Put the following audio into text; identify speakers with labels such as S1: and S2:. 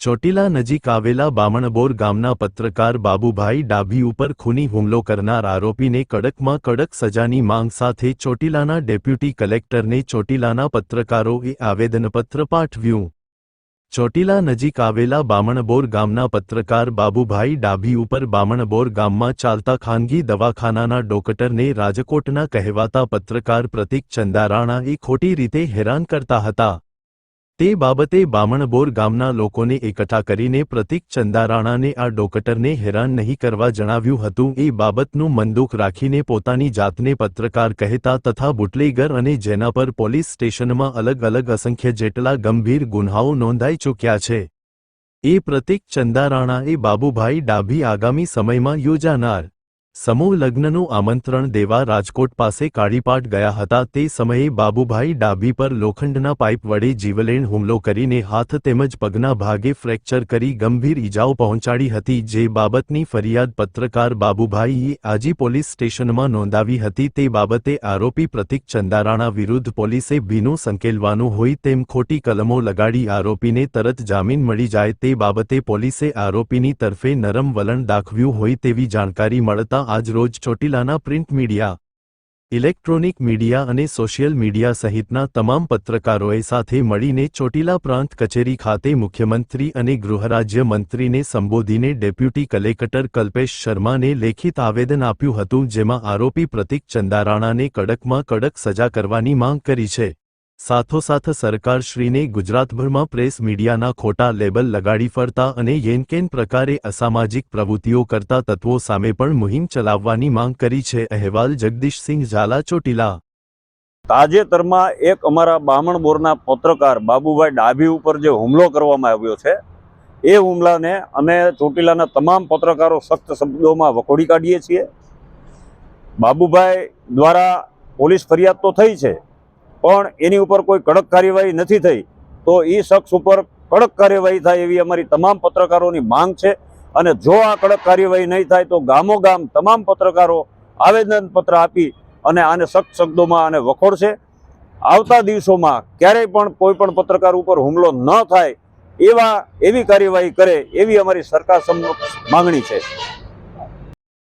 S1: ચોટીલા નજીક આવેલા બામણબોર ગામના પત્રકાર બાબુભાઈ ડાભી ઉપર ખૂની હુમલો કરનાર આરોપીને કડકમાં કડક સજાની માંગ સાથે ચોટીલાના ડેપ્યુટી કલેક્ટરને ચોટીલાના પત્રકારોએ આવેદનપત્ર પાઠવ્યું. ચોટીલા નજીક આવેલા બામણબોર ગામના પત્રકાર બાબુભાઈ ડાભી ઉપર બામણબોર ગામમાં ચાલતા ખાનગી દવાખાનાના ડોક્ટરને રાજકોટના કહેવાતા પત્રકાર પ્રતિક ચંદારાણાએ ખોટી રીતે હેરાન કરતા હતા. તે બાબતે બામણબોર ગામના લોકોને એકઠા કરીને પ્રતિક ચંદારાણાને આ ડોકટરને હેરાન નહીં કરવા જણાવ્યું હતું. એ બાબતનું મંદુક રાખીને પોતાની જાતને પત્રકાર કહેતા તથા બુટલેગર અને જેના પર પોલીસ સ્ટેશનમાં અલગ અલગ અસંખ્ય જેટલા ગંભીર ગુન્હાઓ નોંધાઈ ચૂક્યા છે. એ પ્રતિક ચંદારાણાએ બાબુભાઈ ડાભી આગામી સમયમાં યોજાનાર સમૂહ લગ્નનું આમંત્રણ દેવા રાજકોટ પાસે કાળીપાટ ગયા હતા. તે સમયે બાબુભાઈ ડાભી પર લોખંડના પાઇપ વડે જીવલેણ હુમલો કરીને હાથ તેમજ પગના ભાગે ફ્રેક્ચર કરી ગંભીર ઈજાઓ પહોંચાડી હતી. જે બાબતની ફરિયાદ પત્રકાર બાબુભાઈએ આજી પોલીસ સ્ટેશનમાં નોંધાવી હતી. તે બાબતે આરોપી પ્રતિક ચંદારાણા વિરુદ્ધ પોલીસે ભીનું સંકેલવાનું હોય તેમ ખોટી કલમો લગાડી આરોપીને તરત જામીન મળી જાય. તે બાબતે પોલીસે આરોપીની તરફે નરમ વલણ દાખવ્યું હોય તેવી જાણકારી મળતા આજરોજ ચોટીલાના પ્રિન્ટ મીડિયા, ઇલેક્ટ્રોનિક મીડિયા અને સોશિયલ મીડિયા સહિતના તમામ પત્રકારોએ સાથે મળીને ચોટીલા પ્રાંત કચેરી ખાતે મુખ્યમંત્રી અને ગૃહરાજ્ય મંત્રીને સંબોધીને ડેપ્યુટી કલેક્ટર કલ્પેશ શર્માને લેખિત આવેદન આપ્યું હતું, જેમાં આરોપી પ્રતિક ચંદારાણાને કડકમાં કડક સજા કરવાની માંગ કરી છે. સાથોસાથ સરકારશ્રીને ગુજરાતભરમાં પ્રેસ મીડિયાના ખોટા લેબલ લગાડી ફરતા અને યેનકેન પ્રકારે અસામાજિક પ્રવૃત્તિઓ કરતા તત્વો સામે પણ મુહિમ ચલાવવાની માંગ કરી છે, અહેવાલ જગદીશસિંહ ઝાલા ચોટીલા
S2: તાજેતરમાં એક અમારા બામણ બોરના પત્રકાર બાબુભાઈ ડાભી ઉપર જે હુમલો કરવામાં આવ્યો છે, એ હુમલાને અમે ચોટીલાના તમામ પત્રકારો સખ્ત શબ્દોમાં વખોડી કાઢીએ છીએ. બાબુભાઈ દ્વારા પોલીસ ફરિયાદ તો થઈ છે પણ એની ઉપર કોઈ કડક કાર્યવાહી નથી થઈ, તો એ શખ્સ ઉપર કડક કાર્યવાહી થાય એવી અમારી તમામ પત્રકારોની માંગ છે. અને જો આ કડક કાર્યવાહી નહીં થાય, તો ગામો ગામ તમામ પત્રકારો આવેદનપત્ર આપી અને આને સખ્ત શબ્દોમાં આને વખોડશે. આવતા દિવસોમાં ક્યારેય પણ કોઈ પણ પત્રકાર ઉપર હુમલો ન થાય, એવા એવી કાર્યવાહી કરે એવી અમારી સરકાર સમક્ષ માંગણી છે.